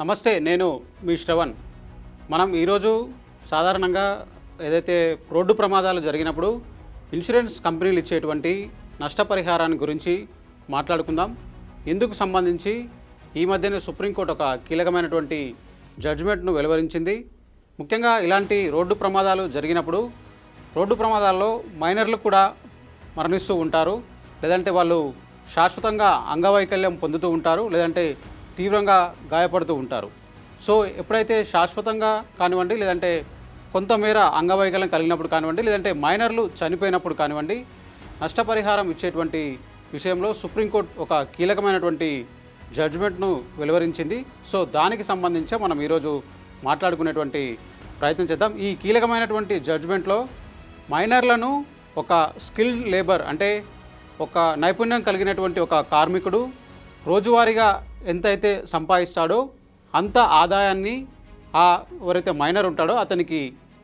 నమస్తే నేను మీ శ్రవణ్. మనం ఈరోజు సాధారణంగా ఏదైతే రోడ్డు ప్రమాదాలు జరిగినప్పుడు ఇన్సూరెన్స్ కంపెనీలు ఇచ్చేటువంటి నష్టపరిహారాన్ని గురించి మాట్లాడుకుందాం. ఇందుకు సంబంధించి ఈ మధ్యనే సుప్రీంకోర్టు ఒక కీలకమైనటువంటి జడ్జిమెంట్ను వెలువరించింది. ముఖ్యంగా ఇలాంటి రోడ్డు ప్రమాదాలు జరిగినప్పుడు రోడ్డు ప్రమాదాల్లో మైనర్లు కూడా మరణిస్తూ ఉంటారు. లేదంటే వాళ్ళు శాశ్వతంగా అంగవైకల్యం పొందుతూ ఉంటారు. లేదంటే తీవ్రంగా గాయపడుతూ ఉంటారు. సో ఎప్పుడైతే శాశ్వతంగా కానివ్వండి లేదంటే కొంతమేర అంగవైకల్యం కలిగినప్పుడు కానివ్వండి లేదంటే మైనర్లు చనిపోయినప్పుడు కానివ్వండి నష్టపరిహారం ఇచ్చేటువంటి విషయంలో సుప్రీంకోర్టు ఒక కీలకమైనటువంటి జడ్జిమెంట్ను వెలువరించింది. సో దానికి సంబంధించి మనం ఈరోజు మాట్లాడుకునేటువంటి ప్రయత్నం చేద్దాం. ఈ కీలకమైనటువంటి జడ్జిమెంట్లో మైనర్లను ఒక స్కిల్ లేబర్ అంటే ఒక నైపుణ్యం కలిగినటువంటి ఒక కార్మికుడు రోజువారీగా ఎంతైతే సంపాదిస్తాడో అంత ఆదాయాన్ని ఆ ఎవరైతే మైనర్ ఉంటాడో అతనికి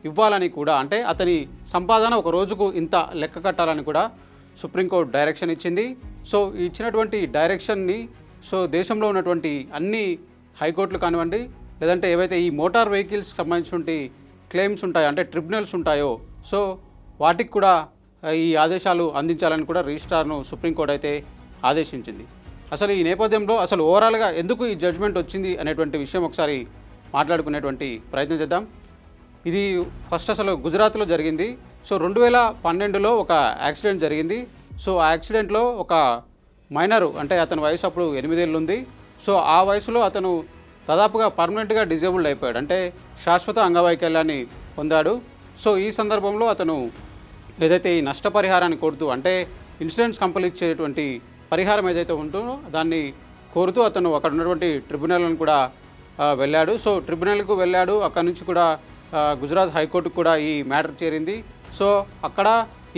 ఇవ్వాలని కూడా అంటే అతని సంపాదన ఒక రోజుకు ఇంత లెక్క కట్టాలని కూడా సుప్రీంకోర్టు డైరెక్షన్ ఇచ్చింది. సో ఇచ్చినటువంటి డైరెక్షన్ని సో దేశంలో ఉన్నటువంటి అన్ని హైకోర్టులు కానివ్వండి లేదంటే ఏవైతే ఈ మోటార్ వెహికల్స్కి సంబంధించినటువంటి క్లెయిమ్స్ ఉంటాయో అంటే ట్రిబ్యునల్స్ ఉంటాయో సో వాటికి కూడా ఈ ఆదేశాలు అందించాలని కూడా రిజిస్ట్రార్ను సుప్రీంకోర్టు అయితే ఆదేశించింది. అసలు ఈ నేపథ్యంలో అసలు ఓవరాల్గా ఎందుకు ఈ జడ్జ్మెంట్ వచ్చింది అనేటువంటి విషయం ఒకసారి మాట్లాడుకునేటువంటి ప్రయత్నం చేద్దాం. ఇది ఫస్ట్ అసలు గుజరాత్లో జరిగింది. సో రెండు వేల పన్నెండులో ఒక యాక్సిడెంట్ జరిగింది. సో ఆ యాక్సిడెంట్లో ఒక మైనరు అంటే అతని వయసు అప్పుడు ఎనిమిదేళ్ళు ఉంది సో ఆ వయసులో అతను దాదాపుగా పర్మనెంట్గా డిజేబుల్డ్ అయిపోయాడు. అంటే శాశ్వత అంగవైకల్యాన్ని పొందాడు. సో ఈ సందర్భంలో అతను ఏదైతే ఈ నష్టపరిహారాన్ని కోరుతూ అంటే ఇన్సూరెన్స్ కంపెనీ ఇచ్చేటువంటి పరిహారం ఏదైతే ఉంటుందో దాన్ని కోరుతూ అతను అక్కడ ఉన్నటువంటి ట్రిబ్యునల్ని కూడా వెళ్ళాడు. సో ట్రిబ్యునల్కు వెళ్ళాడు. అక్కడ నుంచి కూడా గుజరాత్ హైకోర్టుకు కూడా ఈ మ్యాటర్ చేరింది. సో అక్కడ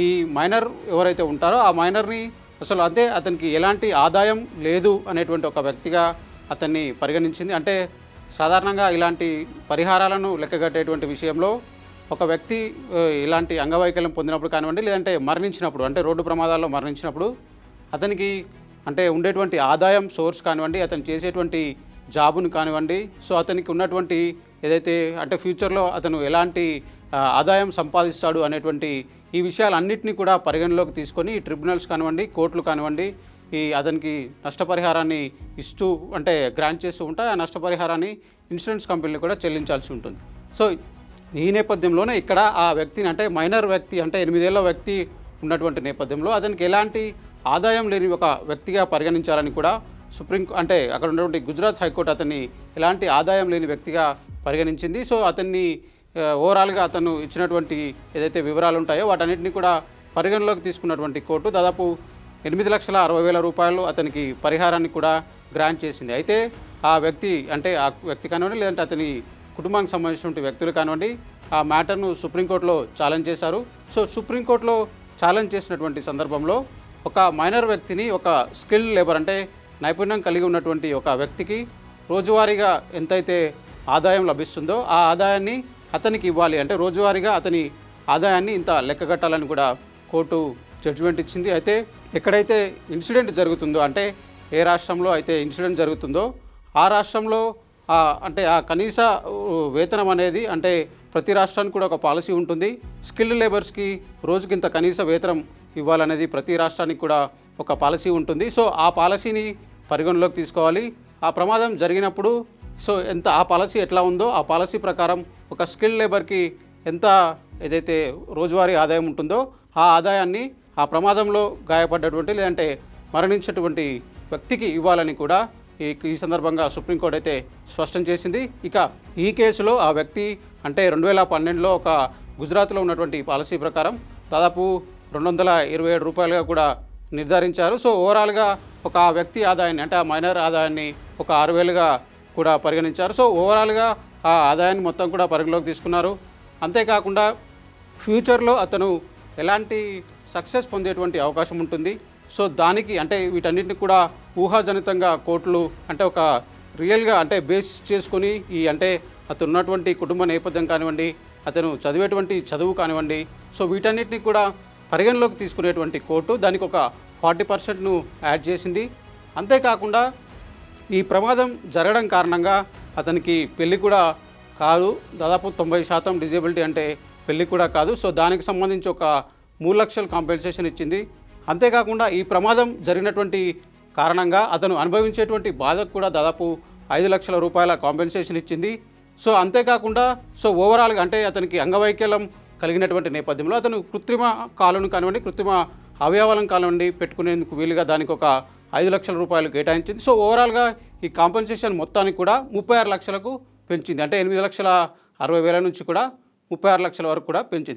ఈ మైనర్ ఎవరైతే ఉంటారో ఆ మైనర్ని అసలు అంతే అతనికి ఎలాంటి ఆదాయం లేదు అనేటువంటి ఒక వ్యక్తిగా అతన్ని పరిగణించింది. అంటే సాధారణంగా ఇలాంటి పరిహారాలను లెక్కగట్టేటువంటి విషయంలో ఒక వ్యక్తి ఇలాంటి అంగవైకల్యం పొందినప్పుడు కానివ్వండి లేదంటే మరణించినప్పుడు అంటే రోడ్డు ప్రమాదాల్లో మరణించినప్పుడు అతనికి అంటే ఉండేటువంటి ఆదాయం సోర్స్ కానివ్వండి అతను చేసేటువంటి జాబును కానివ్వండి సో అతనికి ఉన్నటువంటి ఏదైతే అంటే ఫ్యూచర్లో అతను ఎలాంటి ఆదాయం సంపాదిస్తాడు అనేటువంటి ఈ విషయాలన్నింటినీ కూడా పరిగణలోకి తీసుకొని ఈ ట్రిబ్యునల్స్ కానివ్వండి కోర్టులు కానివ్వండి ఈ అతనికి నష్టపరిహారాన్ని ఇస్తూ అంటే గ్రాంట్ చేస్తూ ఉంటే ఆ నష్టపరిహారాన్ని ఇన్సూరెన్స్ కంపెనీలు కూడా చెల్లించాల్సి ఉంటుంది. సో ఈ నేపథ్యంలోనే ఇక్కడ ఆ వ్యక్తిని అంటే మైనర్ వ్యక్తి అంటే ఎనిమిదేళ్ళ వ్యక్తి ఉన్నటువంటి నేపథ్యంలో అతనికి ఎలాంటి ఆదాయం లేని ఒక వ్యక్తిగా పరిగణించాలని కూడా సుప్రీం అంటే అక్కడ ఉన్నటువంటి గుజరాత్ హైకోర్టు అతన్ని ఎలాంటి ఆదాయం లేని వ్యక్తిగా పరిగణించింది. సో అతన్ని ఓవరాల్గా అతను ఇచ్చినటువంటి ఏదైతే వివరాలు ఉంటాయో వాటన్నిటిని కూడా పరిగణలోకి తీసుకున్నటువంటి కోర్టు దాదాపు ఎనిమిది లక్షల అరవై వేల రూపాయలు అతనికి పరిహారాన్ని కూడా గ్రాంట్ చేసింది. అయితే ఆ వ్యక్తి అంటే ఆ వ్యక్తి కానివ్వండి లేదంటే అతని కుటుంబానికి సంబంధించినటువంటి వ్యక్తులు కానివ్వండి ఆ మ్యాటర్ను సుప్రీంకోర్టులో ఛాలెంజ్ చేశారు. సో సుప్రీంకోర్టులో ఛాలెంజ్ చేసినటువంటి సందర్భంలో ఒక మైనర్ వ్యక్తిని ఒక స్కిల్ లేబర్ అంటే నైపుణ్యం కలిగి ఉన్నటువంటి ఒక వ్యక్తికి రోజువారీగా ఎంతైతే ఆదాయం లభిస్తుందో ఆ ఆదాయాన్ని అతనికి ఇవ్వాలి. అంటే రోజువారీగా అతని ఆదాయాన్ని ఇంత లెక్కగట్టాలని కూడా కోర్టు జడ్జిమెంట్ ఇచ్చింది. అయితే ఎక్కడైతే ఇన్సిడెంట్ జరుగుతుందో అంటే ఏ రాష్ట్రంలో అయితే ఇన్సిడెంట్ జరుగుతుందో ఆ రాష్ట్రంలో అంటే ఆ కనీస వేతనం అనేది అంటే ప్రతి రాష్ట్రానికి కూడా ఒక పాలసీ ఉంటుంది. స్కిల్డ్ లేబర్స్కి రోజుకి ఇంత కనీస వేతనం ఇవ్వాలనేది ప్రతి రాష్ట్రానికి కూడా ఒక పాలసీ ఉంటుంది. సో ఆ పాలసీని పరిగణలోకి తీసుకోవాలి. ఆ ప్రమాదం జరిగినప్పుడు సో ఎంత ఆ పాలసీ ఎట్లా ఉందో ఆ పాలసీ ప్రకారం ఒక స్కిల్ లేబర్కి ఎంత ఏదైతే రోజువారీ ఆదాయం ఉంటుందో ఆ ఆదాయాన్ని ఆ ప్రమాదంలో గాయపడ్డటువంటి లేదంటే మరణించినటువంటి వ్యక్తికి ఇవ్వాలని కూడా ఈ ఈ సందర్భంగా సుప్రీంకోర్టు అయితే స్పష్టం చేసింది. ఇక ఈ కేసులో ఆ వ్యక్తి అంటే రెండు వేల పన్నెండులో ఒక గుజరాత్లో ఉన్నటువంటి పాలసీ ప్రకారం దాదాపు రెండు వందల ఇరవై ఏడు రూపాయలుగా కూడా నిర్ధారించారు. సో ఓవరాల్గా ఒక వ్యక్తి ఆదాయాన్ని అంటే ఆ మైనర్ ఆదాయాన్ని ఒక ఆరు వేలుగా కూడా పరిగణించారు. సో ఓవరాల్గా ఆ ఆదాయాన్ని మొత్తం కూడా పరిగణలోకి తీసుకున్నారు. అంతేకాకుండా ఫ్యూచర్లో అతను ఎలాంటి సక్సెస్ పొందేటువంటి అవకాశం ఉంటుంది. సో దానికి అంటే వీటన్నిటిని కూడా ఊహాజనితంగా కోర్టులు అంటే ఒక రియల్గా అంటే బేస్ చేసుకొని ఈ అంటే అతను ఉన్నటువంటి కుటుంబ నేపథ్యం కానివ్వండి అతను చదివేటువంటి చదువు కానివ్వండి సో వీటన్నిటిని కూడా పరిగణలోకి తీసుకునేటువంటి కోర్టు దానికి ఒక ఫార్టీ పర్సెంట్ను యాడ్ చేసింది. అంతేకాకుండా ఈ ప్రమాదం జరగడం కారణంగా అతనికి పెళ్ళి కూడా కాదు దాదాపు తొంభై శాతం డిజేబిలిటీ అంటే పెళ్ళి కూడా కాదు. సో దానికి సంబంధించి ఒక మూడు లక్షల కాంపెన్సేషన్ ఇచ్చింది. అంతేకాకుండా ఈ ప్రమాదం జరిగినటువంటి కారణంగా అతను అనుభవించేటువంటి బాధకు కూడా దాదాపు ఐదు లక్షల రూపాయల కాంపెన్సేషన్ ఇచ్చింది. సో అంతేకాకుండా సో ఓవరాల్గా అంటే అతనికి అంగవైకల్యం కలిగినటువంటి నేపథ్యంలో అతను కృత్రిమ కాలును కానివ్వండి కృత్రిమ అవయవాలను కానివ్వండి పెట్టుకునేందుకు వీలుగా దానికి ఒక ఐదు లక్షల రూపాయలు కేటాయించింది. సో ఓవరాల్గా ఈ కాంపెన్సేషన్ మొత్తానికి కూడా ముప్పై ఆరు లక్షలకు పెంచింది. అంటే ఎనిమిది లక్షల అరవై వేల నుంచి కూడా ముప్పై ఆరు లక్షల వరకు కూడా పెంచింది.